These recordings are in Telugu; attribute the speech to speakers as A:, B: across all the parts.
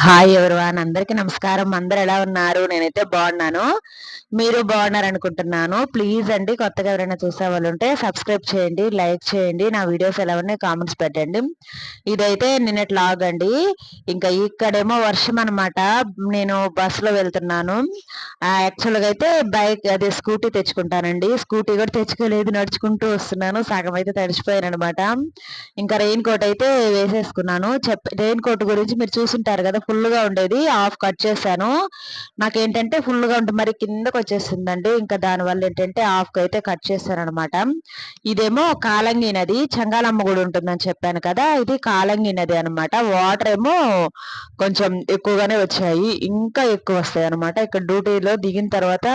A: హాయ్ ఎవరివాన్ అందరికీ నమస్కారం. అందరు ఎలా ఉన్నారు? నేనైతే బాగున్నాను. మీరు బాగున్నారు అనుకుంటున్నాను ప్లీజ్ అండి కొత్తగా ఎవరైనా చూసే వాళ్ళు ఉంటే సబ్స్క్రైబ్ చేయండి లైక్ చేయండి. నా వీడియోస్ ఎలా ఉన్నాయి కామెంట్స్ పెట్టండి. ఇదైతే నిన్నటి లాగ్ అండి. ఇంకా ఇక్కడేమో వర్షం అనమాట నేను బస్సులో వెళ్తున్నాను. యాక్చువల్గా అయితే బైక్ అదే స్కూటీ తెచ్చుకుంటానండి. స్కూటీ కూడా తెచ్చుకోలేదు నడుచుకుంటూ వస్తున్నాను. సగం అయితే తడిచిపోయాను అనమాట ఇంకా రెయిన్ కోట్ అయితే వేసేసుకున్నాను. చెప్ రెయిన్ కోట్ గురించి మీరు చూసుంటారు కదా ఫుల్గా ఉండేది. హాఫ్ కట్ చేశాను. నాకేంటంటే ఫుల్గా ఉంటుంది మరి కిందకు వచ్చేసిందండి ఇంకా దాని వల్ల ఏంటంటే హాఫ్ అయితే కట్ చేశాను అనమాట ఇదేమో కాలంగి నది చంగాలమ్మ గుడి ఉంటుందని చెప్పాను కదా ఇది కాలంగి నది అనమాట వాటర్ ఏమో కొంచెం ఎక్కువగానే వచ్చాయి. ఇంకా ఎక్కువ వస్తాయి అనమాట ఇక్కడ డ్యూటీలో దిగిన తర్వాత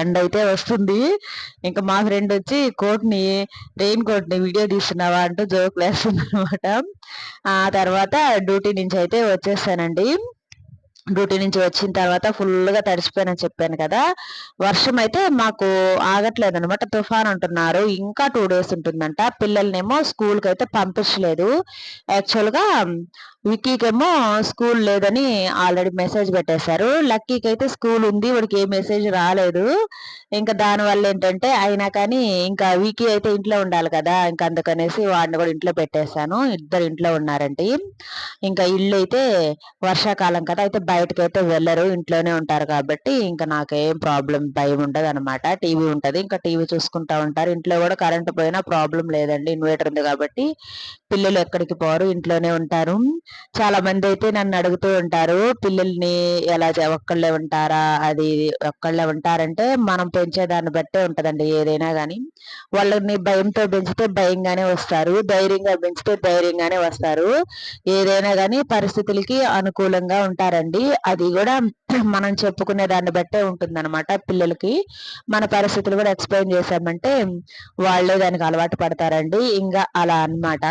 A: ఎండ అయితే వస్తుంది. ఇంకా మా ఫ్రెండ్ వచ్చి కోట్ని రెయిన్ కోట్ని వీడియో తీస్తున్నావా అంటూ జోకులు వేస్తుంది అనమాట ఆ తర్వాత డ్యూటీ నుంచి అయితే వచ్చేసానండి. డ్యూటీ నుంచి వచ్చిన తర్వాత ఫుల్గా తడిసిపోయానని చెప్పాను కదా. వర్షం అయితే మాకు ఆగట్లేదు అనమాట తుఫాన్ అంటున్నారు. ఇంకా టూ డేస్ ఉంటుందంట. పిల్లల్నేమో స్కూల్కి అయితే పంపించలేదు. యాక్చువల్గా విక్కీకేమో స్కూల్ లేదని ఆల్రెడీ మెసేజ్ పెట్టేశారు. లక్కీకి అయితే స్కూల్ ఉంది. వాడికి ఏ మెసేజ్ రాలేదు. ఇంకా దానివల్ల ఏంటంటే అయినా కానీ ఇంకా వికీ అయితే ఇంట్లో ఉండాలి కదా. ఇంకా అందుకనేసి వాడిని కూడా ఇంట్లో పెట్టేశాను. ఇద్దరు ఇంట్లో ఉన్నారండి. ఇంకా ఇల్లు అయితే వర్షాకాలం కదా. అయితే బయటకైతే అయితే వెళ్ళరు ఇంట్లోనే ఉంటారు కాబట్టి ఇంకా నాకేం ప్రాబ్లం భయం ఉండదు అనమాట టీవీ ఉంటుంది ఇంకా టీవీ చూసుకుంటా ఉంటారు. ఇంట్లో కూడా కరెంట్ పోయినా ప్రాబ్లం లేదండి ఇన్వర్టర్ ఉంది కాబట్టి. పిల్లలు ఎక్కడికి పోరు ఇంట్లోనే ఉంటారు. చాలా మంది అయితే నన్ను అడుగుతూ ఉంటారు పిల్లల్ని ఎలా ఒక్కళ్ళే ఉంటారా? అది ఒక్కళ్ళే ఉంటారంటే మనం పెంచే దాన్ని బట్టే ఉంటదండి ఏదైనా కానీ వాళ్ళని భయంతో పెంచితే భయంగానే వస్తారు ధైర్యంగా పెంచితే ధైర్యంగానే వస్తారు. ఏదైనా కానీ పరిస్థితులకి అనుకూలంగా ఉంటారండి. అది కూడా మనం చెప్పుకునే దాన్ని బట్టే ఉంటుందన్నమాట పిల్లలకి. మన పరిస్థితులు కూడా ఎక్స్ప్లెయిన్ చేసామంటే వాళ్ళే దానికి అలవాటు పడతారండి. ఇంకా అలా అనమాట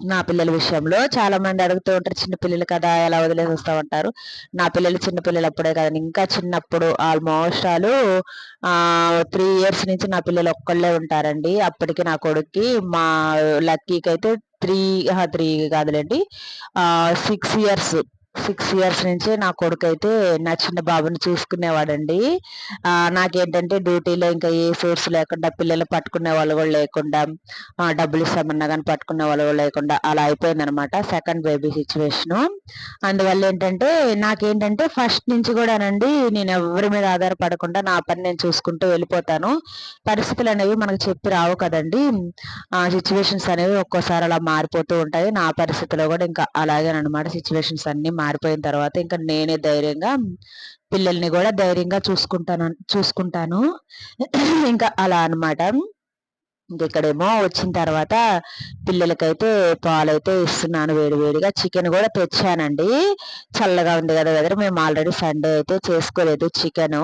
A: నా పిల్లల విషయంలో చాలా మంది అడుగుతూ ఉంటారు చిన్న పిల్లలు కదా ఎలా వదిలేసి వస్తా ఉంటారు? నా పిల్లలు చిన్న పిల్లలు అప్పుడే కదా. ఇంకా చిన్నప్పుడు ఆల్మోస్ట్ వాళ్ళు ఆ త్రీ ఇయర్స్ నుంచి నా పిల్లలు ఒక్కళ్ళే ఉంటారండి. అప్పటికి నా కొడుక్కి మా లక్కీకి అయితే త్రీ త్రీ కాదులేండి ఆ సిక్స్ ఇయర్స్ సిక్స్ ఇయర్స్ నుంచి నా కొడుకు అయితే నా చిన్న బాబుని చూసుకునేవాడండి. నాకేంటంటే డ్యూటీలో ఇంకా ఏ సోర్స్ లేకుండా పిల్లలు పట్టుకునే వాళ్ళు కూడా లేకుండా డబ్బులు ఇస్తామన్నా కానీ పట్టుకునే వాళ్ళు కూడా లేకుండా అలా అయిపోయిందనమాట సెకండ్ బేబీ సిచ్యువేషన్ అందువల్ల ఏంటంటే నాకేంటంటే ఫస్ట్ నుంచి కూడానండి నేను ఎవరి మీద ఆధారపడకుండా నా పని నేను చూసుకుంటూ వెళ్ళిపోతాను. పరిస్థితులు అనేవి మనకు చెప్పి రావు కదండి. సిచ్యువేషన్స్ అనేవి ఒక్కోసారి అలా మారిపోతూ ఉంటాయి. నా పరిస్థితిలో కూడా ఇంకా అలాగే అనమాట సిచ్యువేషన్స్ అన్ని మారిపోయిన తర్వాత ఇంకా నేనే ధైర్యంగా పిల్లల్ని కూడా ధైర్యంగా చూసుకుంటాను చూసుకుంటాను. ఇంకా అలా అనమాట ఇక్కడేమో వచ్చిన తర్వాత పిల్లలకైతే పాలైతే ఇస్తున్నాను వేడివేడిగా చికెన్ కూడా తెచ్చానండి. చల్లగా ఉంది కదా వెదర్ మేము ఆల్రెడీ సండే అయితే చేసుకోలేదు చికెన్.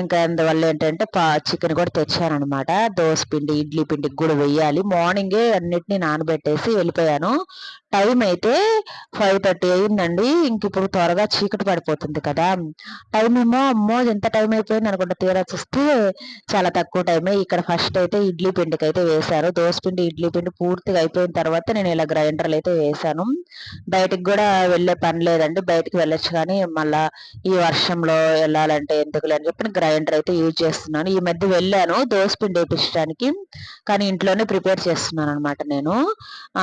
A: ఇంకా అందువల్ల ఏంటంటే పా చికెన్ కూడా తెచ్చాను అనమాట దోశ పిండి ఇడ్లీ పిండికి కూడా వెయ్యాలి మార్నింగే అన్నిటిని నానబెట్టేసి వెళ్ళిపోయాను. టైం అయితే ఫైవ్ థర్టీ అయిందండి. ఇంక ఇప్పుడు త్వరగా చీకటి పడిపోతుంది కదా. టైం ఏమో అమ్మో ఎంత టైం అయిపోయింది అనుకుంటా. తీరా చూస్తే చాలా తక్కువ టైమే ఇక్కడ ఫస్ట్ అయితే ఇడ్లీ పిండికి అయితే వేశారు పిండి ఇడ్లీ పిండి పూర్తిగా అయిపోయిన తర్వాత నేను ఇలా గ్రైండర్లు అయితే వేసాను బయటికి కూడా వెళ్ళే పని లేదండి. బయటికి వెళ్ళొచ్చు కానీ మళ్ళా ఈ వర్షంలో వెళ్ళాలంటే ఎందుకు అని చెప్పి గ్రైండర్ అయితే యూజ్ చేస్తున్నాను. ఈ మధ్య వెళ్ళాను దోశ పిండి వేపించడానికి. కానీ ఇంట్లోనే ప్రిపేర్ చేస్తున్నాను అనమాట నేను.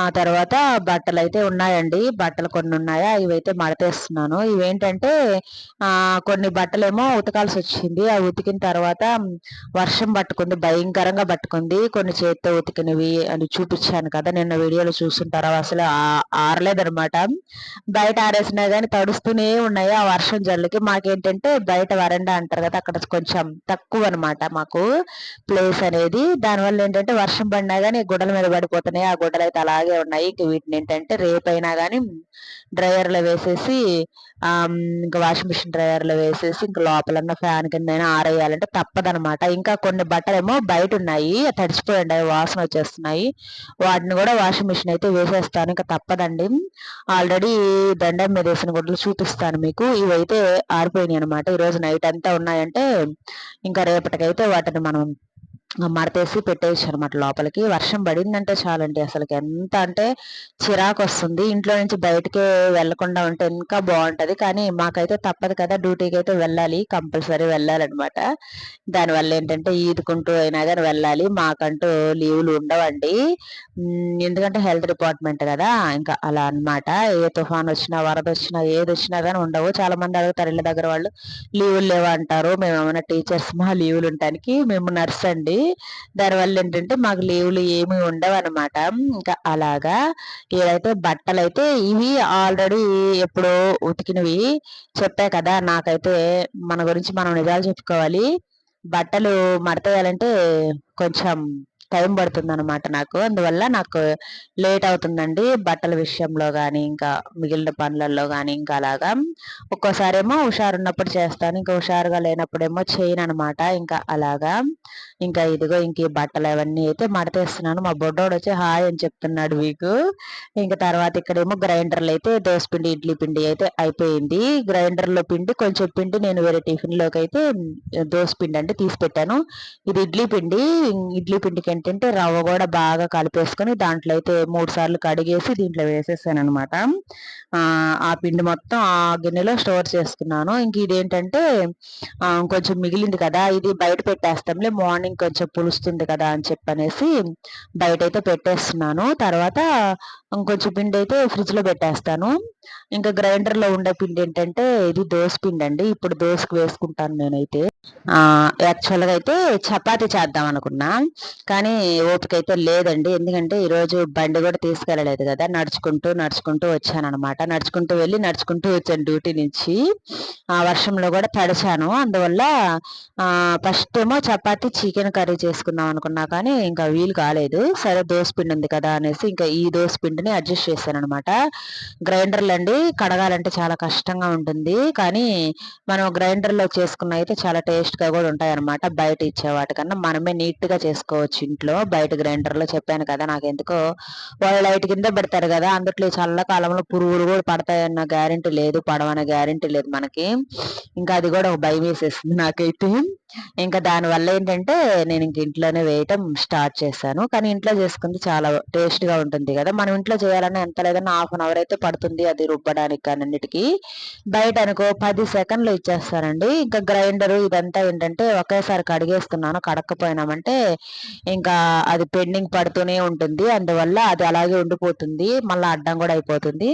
A: ఆ తర్వాత బట్టలు అయితే ఉన్నాయండి. బట్టలు కొన్ని ఉన్నాయా? ఇవైతే మడతేస్తున్నాను. ఇవేంటంటే కొన్ని బట్టలేమో ఉతకాల్సి వచ్చింది ఆ ఉతికిన తర్వాత వర్షం పట్టుకుంది భయంకరంగా పట్టుకుంది. కొన్ని చేతితో ఉతికినవి అని చూపించాను కదా నిన్న వీడియోలో చూస్తుంటారు అసలు ఆరలేదనమాట బయట ఆరేసినా కానీ తడుస్తూనే ఉన్నాయి. ఆ వర్షం జల్లుకి మాకేంటంటే బయట వరండా అంటారు కదా అక్కడ కొంచెం తక్కువ అనమాట మాకు ప్లేస్ అనేది. దానివల్ల ఏంటంటే వర్షం పడినా కానీ గుడ్డల మీద పడిపోతున్నాయి. ఆ గుడ్డలు అయితే అలాగే ఉన్నాయి. ఇంక వీటిని ఏంటంటే రేపైనా కానీ డ్రైయర్లో వేసేసి ఇంకా వాషింగ్ మిషన్ డ్రైయర్లో వేసేసి ఇంకా లోపలన్న ఫ్యాన్ కింద ఆరేయాలంటే తప్పదనమాట ఇంకా కొన్ని బట్టలు ఏమో బయట ఉన్నాయి తడిచిపోయి వాసన వచ్చేస్తున్నాయి. వాటిని కూడా వాషింగ్ మిషన్ అయితే వేసేస్తాను ఇంకా తప్పదండి. ఆల్రెడీ దండం మీద వేసిన గుడ్లు చూపిస్తాను మీకు. ఇవైతే ఆరిపోయినాయి అనమాట ఈరోజు నైట్ అంతా ఉన్నాయంటే ఇంకా రేపటికైతే వాటిని మనం మడతేసి పెట్టేయచ్చు అనమాట లోపలికి. వర్షం పడిందంటే చాలండి అసలుకి. ఎంత అంటే చిరాకు వస్తుంది ఇంట్లో నుంచి బయటకే వెళ్ళకుండా ఉంటే ఇంకా బాగుంటది. కానీ మాకైతే తప్పదు కదా. డ్యూటీకి అయితే వెళ్ళాలి. కంపల్సరీ వెళ్ళాలన్నమాట దానివల్ల ఏంటంటే ఈదుకుంటూ అయినా కానీ వెళ్ళాలి. మాకంటూ లీవులు ఉండవండి. ఎందుకంటే హెల్త్ డిపార్ట్మెంట్ కదా. ఇంకా అలా అనమాట ఏ తుఫాన్ వచ్చినా వరద వచ్చినా ఏది వచ్చినా కానీ ఉండవు. చాలా మంది అడుగుతారు ఇళ్ళ దగ్గర వాళ్ళు లీవులు లేవు అంటారు మేము ఏమైనా టీచర్స్ మా లీవులు ఉండటానికి? మేము నర్స్ అండి. దానివల్ల ఏంటంటే మాకు లీవులు ఏమి ఉండవు అనమాట ఇంకా అలాగా ఏదైతే బట్టలు అయితే ఇవి ఆల్రెడీ ఎప్పుడో ఉతికినవి. చెప్పా కదా నాకైతే మన గురించి మనం నిజాలు చెప్పుకోవాలి. బట్టలు మడతేయాలంటే కొంచెం టైం పడుతుంది అనమాట నాకు. అందువల్ల నాకు లేట్ అవుతుందండి బట్టల విషయంలో కానీ ఇంకా మిగిలిన పనులలో కానీ ఇంకా అలాగా. ఒక్కోసారేమో హుషారు ఉన్నప్పుడు చేస్తాను ఇంకా హుషారుగా లేనప్పుడేమో చేయను అనమాట ఇంకా అలాగా. ఇంకా ఇదిగో ఇంక ఈ బట్టలు అవన్నీ అయితే మడతేస్తున్నాను. మా బొడ్డోడు వచ్చి హాయ్ అని చెప్తున్నాడు వీకు. ఇంకా తర్వాత ఇక్కడేమో గ్రైండర్లు అయితే దోశ పిండి ఇడ్లీ పిండి అయితే అయిపోయింది. గ్రైండర్లో పిండి కొంచెం పిండి నేను వేరే టిఫిన్లోకి అయితే దోశ పిండి అంటే తీసి పెట్టాను. ఇది ఇడ్లీ పిండి ఇడ్లీ పిండికి ఏంటంటే రవ్వ కూడా బాగా కలిపేసుకొని దాంట్లో అయితే మూడు సార్లు కడిగేసి దీంట్లో వేసేసాను అనమాట ఆ పిండి మొత్తం ఆ గిన్నెలో స్టోర్ చేసుకున్నాను. ఇంక ఇదేంటంటే కొంచెం మిగిలింది కదా ఇది బయట పెట్టేస్తాంలే మార్నింగ్ కొంచెం పులుస్తుంది కదా అని చెప్పనేసి బయట అయితే పెట్టేస్తున్నాను. తర్వాత ఇంకొంచెం పిండి అయితే ఫ్రిడ్జ్లో పెట్టేస్తాను. ఇంకా గ్రైండర్లో ఉండే పిండి ఏంటంటే ఇది దోశ పిండి అండి ఇప్పుడు దోశకు వేసుకుంటాను నేనైతే. యాక్చువల్గా అయితే చపాతీ చేద్దాం అనుకున్నా. కానీ ఓపిక అయితే లేదండి. ఎందుకంటే ఈరోజు బండి కూడా తీసుకెళ్ళలేదు కదా. నడుచుకుంటూ నడుచుకుంటూ వచ్చాను అనమాట నడుచుకుంటూ వెళ్ళి నడుచుకుంటూ వచ్చాను డ్యూటీ నుంచి. ఆ వర్షంలో కూడా తడిచాను. అందువల్ల ఫస్ట్ ఏమో చపాతీ చికెన్ కర్రీ చేసుకుందాం అనుకున్నా. కానీ ఇంకా వీలు కాలేదు. సరే దోశ పిండి ఉంది కదా అనేసి ఇంకా ఈ దోశ పిండిని అడ్జస్ట్ చేశాను అనమాట గ్రైండర్లు అండి కడగాలంటే చాలా కష్టంగా ఉంటుంది. కానీ మనం గ్రైండర్లో చేసుకున్న అయితే చాలా టేస్ట్గా కూడా ఉంటాయి అనమాట బయట ఇచ్చే వాటికన్నా మనమే నీట్గా చేసుకోవచ్చు ఇంట్లో. బయట గ్రైండర్లో చెప్పాను కదా నాకు ఎందుకో వాళ్ళు లైట్ కింద పెడతారు కదా అందుట్లో చల్ల కాలంలో పురుగులు కూడా పడతాయన్న గ్యారంటీ లేదు పడవన్న గ్యారంటీ లేదు మనకి. ఇంకా అది కూడా ఒక భయం వేసేస్తుంది నాకైతే. ఇంకా దానివల్ల ఏంటంటే నేను ఇంక ఇంట్లోనే వేయటం స్టార్ట్ చేశాను. కానీ ఇంట్లో చేసుకుంది చాలా టేస్ట్గా ఉంటుంది కదా! మనం ఇంట్లో చేయాలన్నా ఎంత లేదన్నా హాఫ్ అన్ అవర్ అయితే పడుతుంది అది రుబ్బడానికి కానన్నిటికీ. బయట అనుకో పది సెకండ్లు ఇచ్చేస్తానండి. ఇంకా గ్రైండర్ ఇదంతా ఏంటంటే ఒకేసారి కడిగేస్తున్నాను. కడకపోయినామంటే ఇంకా అది పెండింగ్ పడుతూనే ఉంటుంది. అందువల్ల అది అలాగే ఉండిపోతుంది. మళ్ళీ అడ్డం కూడా అయిపోతుంది.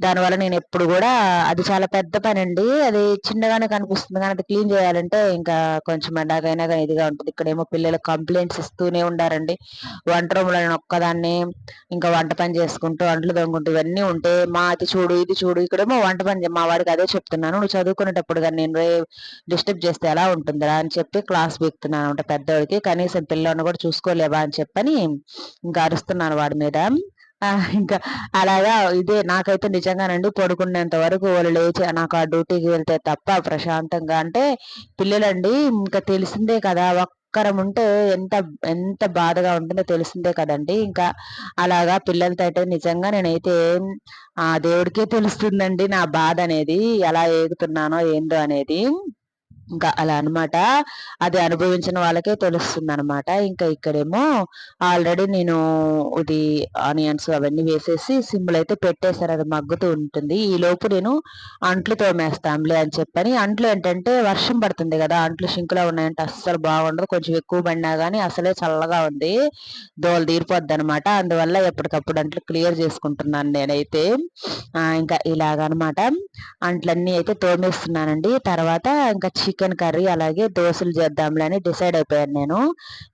A: దానివల్ల నేను ఎప్పుడు కూడా అది చాలా పెద్ద పని అండి అది చిన్నగానే కనిపిస్తుంది. కానీ అది క్లీన్ చేయాలంటే ఇంకా కొంచెం ఎండాకైనా కానీ ఇదిగా ఉంటుంది. ఇక్కడేమో పిల్లలు కంప్లైంట్స్ ఇస్తూనే ఉండారండి. వంట రూమ్లో నేను ఒక్కదాన్ని ఇంకా వంట పని చేసుకుంటూ వంటలు దొంగుకుంటూ ఇవన్నీ ఉంటే మా అది చూడు ఇది చూడు ఇక్కడేమో వంట పని మా వాడికి అదే చెప్తున్నాను. నువ్వు చదువుకునేటప్పుడు కానీ నేను డిస్టర్బ్ చేస్తే ఎలా ఉంటుందిరా అని చెప్పి క్లాస్ బిగుతున్నాను అనమాట పెద్దవాడికి కనీసం పిల్లలను కూడా చూసుకోలేవా అని చెప్పని ఇంకా అరుస్తున్నాను వాడి మీద. ఇంకా అలాగా ఇదే నాకైతే నిజంగానండి పడుకునేంత వరకు వాళ్ళు లేచి నాకు ఆ డ్యూటీకి వెళ్తే తప్ప ప్రశాంతంగా అంటే పిల్లలండి ఇంకా తెలిసిందే కదా ఒక్కరం ఉంటే ఎంత ఎంత బాధగా ఉంటుందో తెలిసిందే కదండి. ఇంకా అలాగా పిల్లలతో అయితే నిజంగా నేనైతే ఆ దేవుడికే తెలుస్తుందండి నా బాధ అనేది ఎలా ఏగుతున్నానో ఏందో అనేది. ఇంకా అలా అనమాట అది అనుభవించిన వాళ్ళకే తెలుస్తుంది అనమాట ఇంకా ఇక్కడేమో ఆల్రెడీ నేను ఇది ఆనియన్స్ అవన్నీ వేసేసి సింబల్ అయితే పెట్టేశారు. అది మగ్గుతూ ఉంటుంది. ఈ లోపు నేను అంట్లు తోమేస్తాంలే అని చెప్పని అంట్లు ఏంటంటే వర్షం పడుతుంది కదా అంట్లు షింకులో ఉన్నాయంటే అస్సలు బాగుండదు. కొంచెం ఎక్కువ పడినా కానీ అసలే చల్లగా ఉంది. దోలు తీరిపోద్ది అనమాట అందువల్ల ఎప్పటికప్పుడు అంట్లు క్లియర్ చేసుకుంటున్నాను నేనైతే. ఇంకా ఇలాగనమాట అంట్లన్నీ అయితే తోమేస్తున్నానండి. తర్వాత ఇంకా చికెన్ కర్రీ అలాగే దోశలు చేద్దాంలే అని డిసైడ్ అయిపోయాను నేను.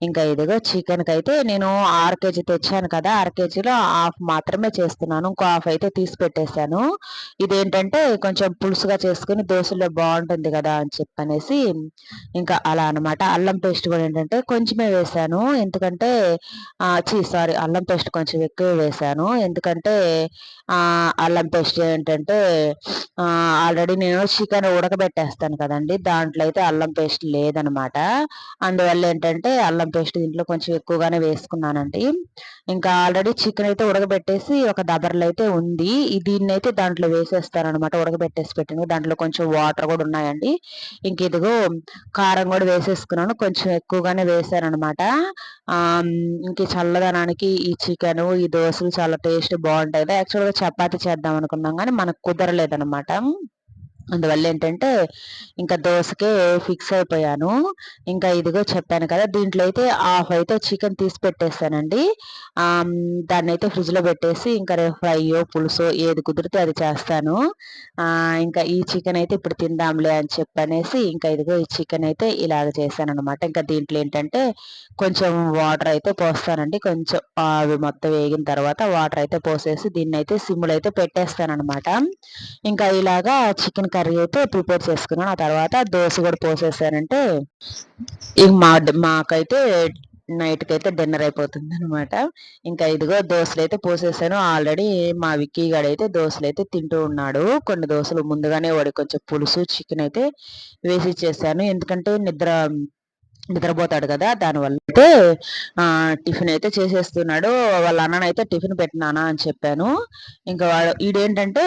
A: ఇంకా ఇదిగో చికెన్కి అయితే నేను ఆరు కేజీ తెచ్చాను కదా ఆరు కేజీలో హాఫ్ మాత్రమే చేస్తున్నాను. ఇంకో హాఫ్ అయితే తీసి పెట్టేశాను. ఇదేంటంటే కొంచెం పులుసుగా చేసుకుని దోశలో బాగుంటుంది కదా అని చెప్పనేసి ఇంకా అలా అనమాట అల్లం పేస్ట్ కూడా ఏంటంటే కొంచెమే వేసాను ఎందుకంటే చీ సారీ అల్లం పేస్ట్ కొంచెం ఎక్కువ వేసాను ఎందుకంటే అల్లం పేస్ట్ ఏంటంటే ఆల్రెడీ నేను చికెన్ ఉడకబెట్టేస్తాను కదండి దాంట్లో దాంట్లో అయితే అల్లం పేస్ట్ లేదనమాట. అందువల్ల ఏంటంటే అల్లం పేస్ట్ దీంట్లో కొంచెం ఎక్కువగానే వేసుకున్నానండి. ఇంకా ఆల్రెడీ చికెన్ అయితే ఉడకబెట్టేసి ఒక దబర్లో అయితే ఉంది. దీన్ని అయితే దాంట్లో వేసేస్తారనమాట. ఉడకబెట్టేసి పెట్టిన దాంట్లో కొంచెం వాటర్ కూడా ఉన్నాయండి. ఇంక ఇదిగో కారం కూడా వేసేసుకున్నాను. కొంచెం ఎక్కువగానే వేసారనమాట. ఇంక చల్లదనానికి ఈ చికెన్ ఈ దోశలు చాలా టేస్ట్ బాగుంటాయి. యాక్చువల్గా చపాతి చేద్దాం అనుకున్నాం కానీ మనకు కుదరలేదనమాట. అందువల్ల ఏంటంటే ఇంకా దోశకే ఫిక్స్ అయిపోయాను. ఇంకా ఇదిగో చెప్పాను కదా దీంట్లో అయితే హాఫ్ అయితే చికెన్ తీసి పెట్టేస్తానండి. దాన్ని అయితే ఫ్రిడ్జ్లో పెట్టేసి ఇంకా రేపు ఫ్రైయో పులుసో ఏది కుదిరితే అది చేస్తాను. ఇంకా ఈ చికెన్ అయితే ఇప్పుడు తిందాంలే అని చెప్పనేసి ఇంకా ఇదిగో ఈ చికెన్ అయితే ఇలాగ చేశాను అనమాట ఇంకా దీంట్లో ఏంటంటే కొంచెం వాటర్ అయితే పోస్తానండి. కొంచెం అవి మొత్తం వేగిన తర్వాత వాటర్ అయితే పోసేసి దీన్ని అయితే సిమ్లో అయితే పెట్టేస్తాను అనమాట ఇంకా ఇలాగా చికెన్ కర్రీ అయితే ప్రిపేర్ చేసుకున్నాను. ఆ తర్వాత దోశ కూడా పోసేసానంటే ఇక మా మాకైతే నైట్కి అయితే డిన్నర్ అయిపోతుంది అనమాట ఇంకా ఇదిగో దోశలు అయితే పోసేసాను. ఆల్రెడీ మా విక్కీ గడ అయితే దోశలు అయితే తింటూ ఉన్నాడు. కొన్ని దోశలు ముందుగానే వాడి కొంచెం పులుసు చికెన్ అయితే వేసి ఇచ్చేసాను. ఎందుకంటే నిద్ర నిద్రపోతాడు కదా దానివల్ల అయితే టిఫిన్ అయితే చేసేస్తున్నాడు. వాళ్ళ అన్ననైతే టిఫిన్ పెట్టినానా అని చెప్పాను. ఇంకా వాడు ఈడేంటంటే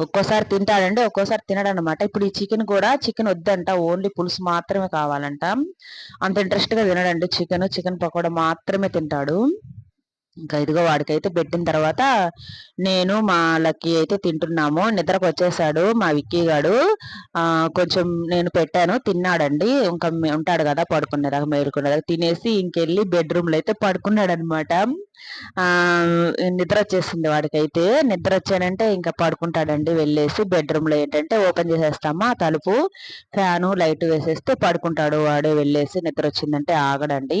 A: ఒక్కోసారి తింటాడండి ఒక్కోసారి తినడనమాట ఇప్పుడు ఈ చికెన్ కూడా చికెన్ వద్దంట ఓన్లీ పులుసు మాత్రమే కావాలంట. అంత ఇంట్రెస్ట్గా తినడండి. చికెన్ చికెన్ పకోడా మాత్రమే తింటాడు. ఇంకా ఇదిగో వాడికైతే పెట్టిన తర్వాత నేను మా లక్కీ అయితే తింటున్నాము. నిద్రకు వచ్చేసాడు మా విక్కీ గాడు. కొంచెం నేను పెట్టాను. తిన్నాడండి. ఇంకా ఉంటాడు కదా పడుకునేదాకా మేలుకునేదాకా. తినేసి ఇంకెళ్ళి బెడ్రూమ్లో అయితే పడుకున్నాడు అనమాట నిద్ర వచ్చేసింది వాడికైతే. నిద్ర వచ్చానంటే ఇంకా పడుకుంటాడండి. వెళ్ళేసి బెడ్రూమ్లో ఏంటంటే ఓపెన్ చేసేస్తామా. తలుపు ఫ్యాను లైట్ వేసేస్తే పడుకుంటాడు వాడు. వెళ్ళేసి నిద్ర వచ్చిందంటే ఆగడండి.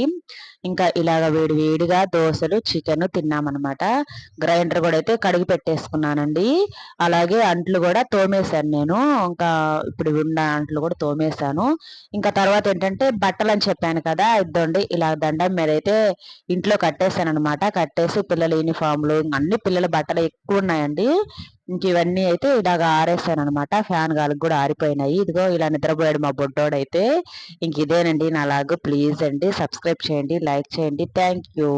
A: ఇంకా ఇలాగ వేడి వేడిగా దోశలు చికెన్ తిన్నామన్నమాట. గ్రైండర్ కూడా అయితే కడిగి పెట్టేసుకున్నానండి. అలాగే అంట్లు కూడా తోమేశాను నేను. ఇంకా ఇప్పుడు ఉన్న అంట్లు కూడా తోమేశాను. ఇంకా తర్వాత ఏంటంటే బట్టలు అని చెప్పాను కదా ఇద్దండి. ఇలా దండం మీద అయితే ఇంట్లో కట్టేశాను అనమాట కట్టేసి పిల్లల యూనిఫామ్లు అన్ని పిల్లల బట్టలు ఎక్కువ ఉన్నాయండి. ఇంక ఇవన్నీ అయితే ఇలాగ ఆరేసాను అనమాట ఫ్యాన్ గాలికి కూడా ఆరిపోయినాయి. ఇదిగో ఇలా నిద్రపోయాడు మా బొడ్డోడైతే. ఇంక ఇదేనండి నా లాగా. ప్లీజ్ అండి సబ్స్క్రైబ్ చేయండి లైక్ చేయండి. Thank you.